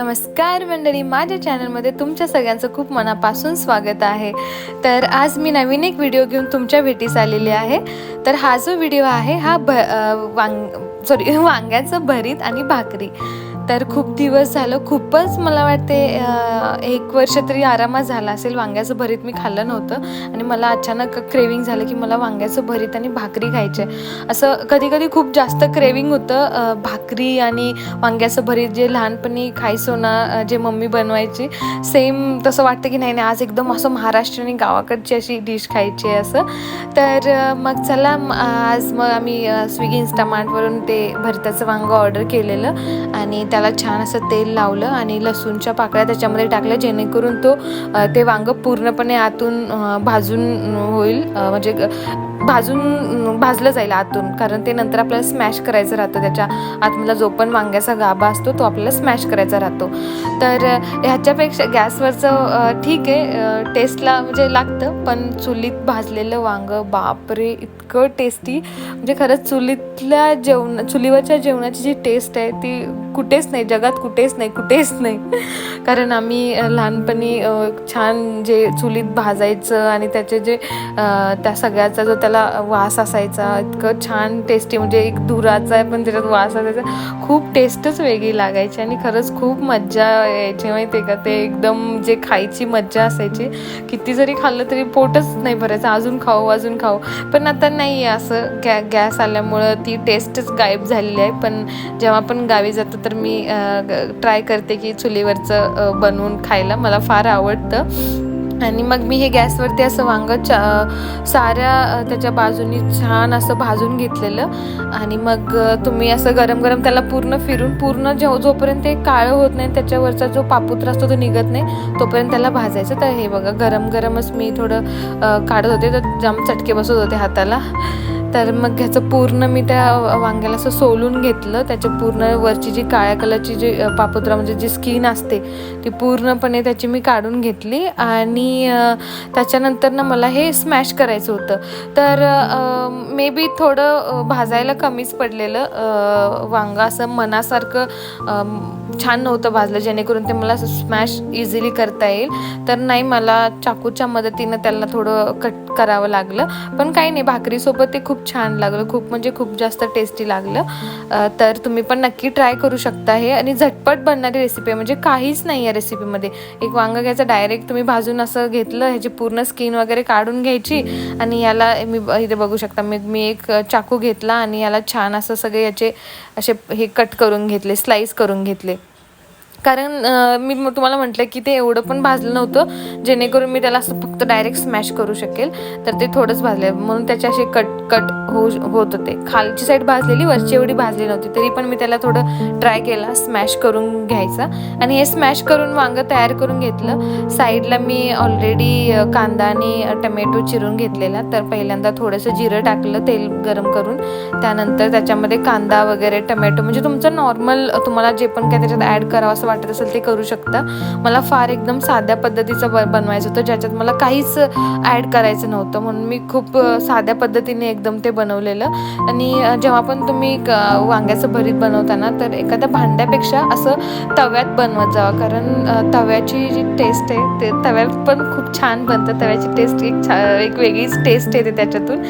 नमस्कार मंडळी माझ्या चॅनलमध्ये तुमच्या सगळ्यांचं खूप मनापासून स्वागत आहे. तर आज मी नवीन एक व्हिडिओ घेऊन तुमच्या भेटीस आलेली आहे. तर हा जो व्हिडिओ आहे हा भ वांग सॉरी वांग्याचं भरीत आणि भाकरी. तर खूप दिवस झालं. खूपच मला वाटते एक वर्ष तरी आरामात झाला असेल. वांग्याचं भरीत मी खाल्लं नव्हतं. आणि मला अचानक क्रेविंग झालं की मला वांग्याचं भरीत आणि भाकरी खायचे असं कधी कधी खूप जास्त क्रेविंग होतं. भाकरी आणि वांग्याचं भरीत जे लहानपणी खायचो ना जे मम्मी बनवायची सेम तसं वाटतं की नाही नाही आज एकदम असं महाराष्ट्रीयन गावाकडची अशी डिश खायची आहे असं. तर मग चला आज मग आम्ही स्विगी इन्स्टामार्टवरून ते भरताचं वांगं ऑर्डर केलेलं. आणि त्या त्याला छान असं तेल लावलं आणि लसूणच्या पाकळ्या त्याच्यामध्ये टाकल्या जेणेकरून तो ते वांगं पूर्णपणे आतून भाजून होईल. म्हणजे ग- भाजून भाजलं जाईल आतून कारण ते नंतर आपल्याला स्मॅश करायचं राहतं त्याच्या आतमधला जो पण वांग्याचा गाभा असतो तो आपल्याला स्मॅश करायचा राहतो. तर ह्याच्यापेक्षा गॅसवरचं ठीक आहे टेस्टला म्हणजे लागतं पण चुलीत भाजलेलं वांगं बापरे इतकं टेस्टी म्हणजे खरंच चुलीतल्या जेवण चुलीवरच्या जेवणाची जी टेस्ट आहे ती कुठेच नाही जगात कुठेच नाही कुठेच नाही. कारण आम्ही लहानपणी छान जे चुलीत भाजायचं आणि त्याचे जे त्या सगळ्याचा जो त्याला वास असायचा इतकं छान टेस्टी म्हणजे एक दुराचा पण त्याच्यात वास असायचा. खूप टेस्टच वेगळी लागायची आणि खरंच खूप मज्जा यायची माहिती आहे का? ते एकदम जे खायची मज्जा असायची. किती जरी खाल्लं तरी पोटच नाही भरायचं. अजून खाऊ अजून खाऊ. पण आता नाही आहे असं. गॅ गॅस आल्यामुळं ती टेस्टच गायब झालेली आहे. पण जेव्हा पण गावी जातो तर मी ट्राय करते की चुलीवरचं बनवून खायला. मला फार आवडतं. आणि मग मी हे गॅसवरती असं वांगं चा साऱ्या त्याच्या बाजूनी छान असं भाजून घेतलेलं. आणि मग तुम्ही असं गरम गरम त्याला पूर्ण फिरून पूर्ण जो जोपर्यंत ते काळं होत नाही त्याच्यावरचा जो पापुत्रा असतो तो निघत नाही तोपर्यंत त्याला भाजायचं. तर हे बघा गरम गरमच मी थोडं काढत होते. तर जाम चटके बसत होते हाताला. तर मग ह्याचं पूर्ण मी त्या वांग्याला असं सोलून घेतलं. त्याच्या पूर्ण वरची जी काळ्या कलरची जी पापुद्रा पापुत्रा म्हणजे जी स्किन असते ती पूर्णपणे त्याची मी काढून घेतली. आणि त्याच्यानंतर ना मला हे स्मॅश करायचं होतं. तर मे बी थोडं भाजायला कमीच पडलेलं वांगा वांगं असं मनासारखं छान नव्हतं भाजलं जेणेकरून ते मला स्मॅश इझिली करता येईल. तर नाही मला चाकूच्या मदतीनं त्याला थोडं कट करावं लागलं. पण काही नाही भाकरीसोबत ते खूप छान लागलं. खूप म्हणजे खूप जास्त टेस्टी लागलं. तर तुम्ही पण नक्की ट्राय करू शकता हे. आणि झटपट बनणारी रेसिपी आहे म्हणजे काहीच नाही आहे रेसिपीमध्ये एक वांगं घ्यायचं डायरेक्ट तुम्ही भाजून असं घेतलं ह्याची पूर्ण स्किन वगैरे काढून घ्यायची. आणि याला मी ब- इथे बघू शकता मी मी एक चाकू घेतला आणि याला छान असं सगळे याचे असे हे कट करून घेतले स्लाईस करून घेतले. कारण मी तुम्हाला म्हटलं की ते एवढं पण भाजलं नव्हतं जेणेकरून मी त्याला असं फक्त डायरेक्ट स्मॅश करू शकेल. तर ते थोडंच भाजले म्हणून त्याचे असे कट कट हो होत होते. खालची साईड भाजलेली वरची एवढी भाजली नव्हती. तरी पण मी त्याला थोडं ट्राय केला स्मॅश करून घ्यायचा. आणि हे स्मॅश करून वांगं तयार करून घेतलं. साईडला मी ऑलरेडी कांदा आणि टमॅटो चिरून घेतलेला. तर पहिल्यांदा थोडंसं जिरं टाकलं तेल गरम करून. त्यानंतर त्याच्यामध्ये कांदा वगैरे टमॅटो म्हणजे तुमचं नॉर्मल तुम्हाला जे पण काय त्याच्यात ॲड करावं असं वाटत असेल ते करू शकता. मला फार एकदम साध्या पद्धतीचं ब बनवायचं होतं ज्याच्यात मला काहीच ॲड करायचं नव्हतं. म्हणून मी खूप साध्या पद्धतीने एकदम ते बनवलेलं. आणि जेव्हा पण तुम्ही वांग्याचं भरीत बनवताना तर एखाद्या भांड्यापेक्षा असं तव्यात बनवत जावा. कारण तव्याची जी टेस्ट आहे ते तव्यात पण खूप छान बनतं. तव्याची टेस्ट एक छा एक वेगळीच टेस्ट येते त्याच्यातून.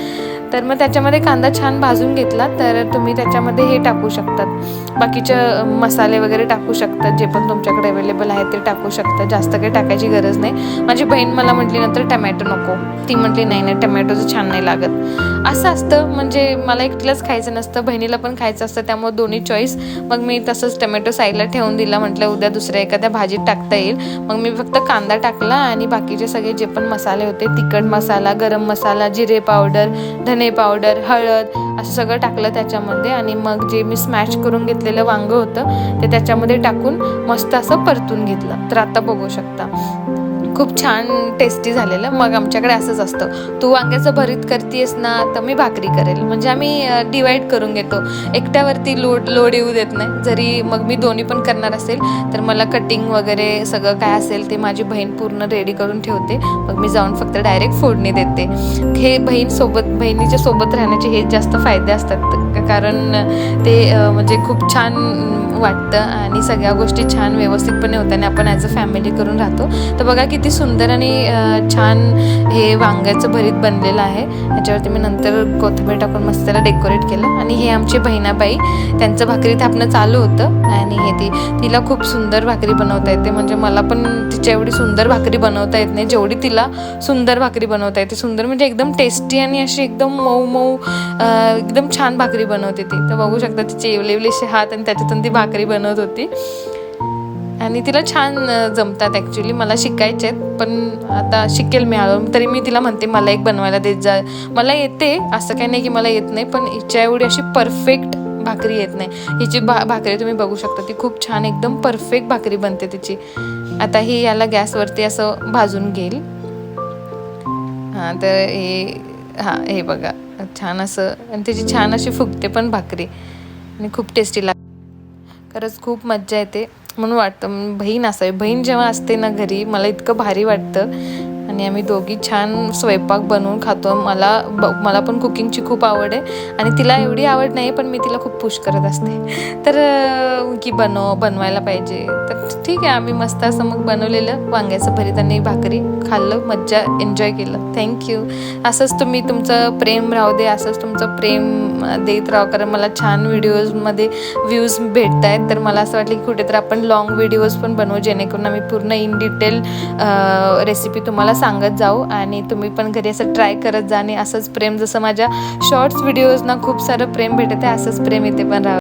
तर मग त्याच्यामध्ये कांदा छान भाजून घेतला तर तुम्ही त्याच्यामध्ये हे टाकू शकतात. बाकीचे मसाले वगैरे टाकू शकतात जे पण तुमच्याकडे अवेलेबल आहे ते टाकू शकता. जास्त काही टाकायची गरज नाही. माझी बहीण मला म्हटली नंतर टमॅटो नको. ती म्हटली नाही नाही टमॅटोचं छान नाही लागत. असं असतं. म्हणजे मला एकटीलाच खायचं नसतं. बहिणीला पण खायचं असतं. त्यामुळे दोन्ही चॉईस मग मी तसंच टमॅटो साईडला ठेवून दिला. म्हटलं उद्या दुसऱ्या एखाद्या भाजीत टाकता येईल. मग मी फक्त कांदा टाकला आणि बाकीचे सगळे जे पण मसाले होते तिखट मसाला गरम मसाला जिरे पावडर धने पावडर हळद असं सगळं टाकलं त्याच्यामध्ये आणि मग जे मी स्मॅश करून घेतलेलं वांगं होतं ते त्याच्यामध्ये टाकून मस्त असं परतून घेतलं. तर आता बघू शकता. खूप छान टेस्टी झालेलं. मग आमच्याकडे असंच असतं. तू वांग्याचं भरीत करतेस ना तर मी भाकरी करेल. म्हणजे आम्ही डिवाईड करून घेतो. एकट्यावरती लोड लोड येऊ देत नाही. जरी मग मी दोन्ही पण करणार असेल तर मला कटिंग वगैरे सगळं काय असेल ते माझी बहीण पूर्ण रेडी करून ठेवते. मग मी जाऊन फक्त डायरेक्ट फोडणी देते. हे बहीण सोबत बहिणीच्या सोबत राहण्याचे हे जास्त फायदे असतात. कारण ते म्हणजे खूप छान वाटतं आणि सगळ्या गोष्टी छान व्यवस्थितपणे होतात आणि आपण ॲज अ फॅमिली करून राहतो. तर बघा किती सुंदर आणि छान हे वांग्याचं भरीत बनलेलं आहे. याच्यावरती मी नंतर कोथिंबीर टाकून मस्त त्याला डेकोरेट केलं. आणि हे आमची बहिणाबाई त्यांचं भाकरी थापणं चालू होतं. आणि हे ती तिला खूप सुंदर भाकरी बनवता येते. म्हणजे मला पण तिच्या एवढी सुंदर भाकरी बनवता येत नाही. जेवढी तिला सुंदर भाकरी बनवता येते. सुंदर म्हणजे एकदम टेस्टी आणि अशी एकदम मऊ मऊ एकदम छान भाकरी बनवते ती. तर बघू शकता तिचे एवलेवलेसे हात आणि त्याच्यातून ती भाकरी बनवत होती. आणि तिला छान जमतात ॲक्च्युली मला शिकायचे आहेत पण आता शिकेल मी हळूहळू तरी मी तिला म्हणते मला एक बनवायला देत जा. मला येते असं काही नाही की मला येत नाही पण हिच्या एवढी अशी परफेक्ट भाकरी येत नाही. हिची भा भाकरी तुम्ही बघू शकता ती खूप छान एकदम परफेक्ट भाकरी बनते तिची. आता ही याला गॅसवरती असं भाजून घेईल. हां तर हे हां हे बघा. छान असं आणि त्याची छान अशी फुगते पण भाकरी. आणि खूप टेस्टी लाग खरंच खूप मज्जा येते. म्हणून वाटतं बहीण असावी. बहीण जेव्हा असते ना घरी मला इतकं भारी वाटतं. आणि आम्ही दोघी छान स्वयंपाक बनवून खातो. मला ब मला पण कुकिंगची खूप आवड आहे आणि तिला एवढी आवड नाही पण मी तिला खूप पुश करत असते. तर की बनव बनवायला पाहिजे. तर ठीक आहे आम्ही मस्त असं मग बनवलेलं वांग्याचं भरीत आणि भाकरी खाल्लं मज्जा एन्जॉय केलं. थँक्यू असंच तुम्ही तुमचं प्रेम राहू दे असंच तुमचं प्रेम देत राहा. कारण मला छान व्हिडिओजमध्ये व्ह्यूज भेटत आहेत तर मला असं वाटलं की कुठेतरी आपण लॉंग व्हिडिओज पण बनवू जेणेकरून आम्ही पूर्ण इन डिटेल रेसिपी तुम्हाला सांगत जाऊ आणि तुम्ही पण घरी असं ट्राय करत जा आणि असंच प्रेम जसं माझ्या शॉर्ट्स व्हिडिओजना खूप सारं प्रेम भेटत आहे असंच प्रेम इथे पण राहा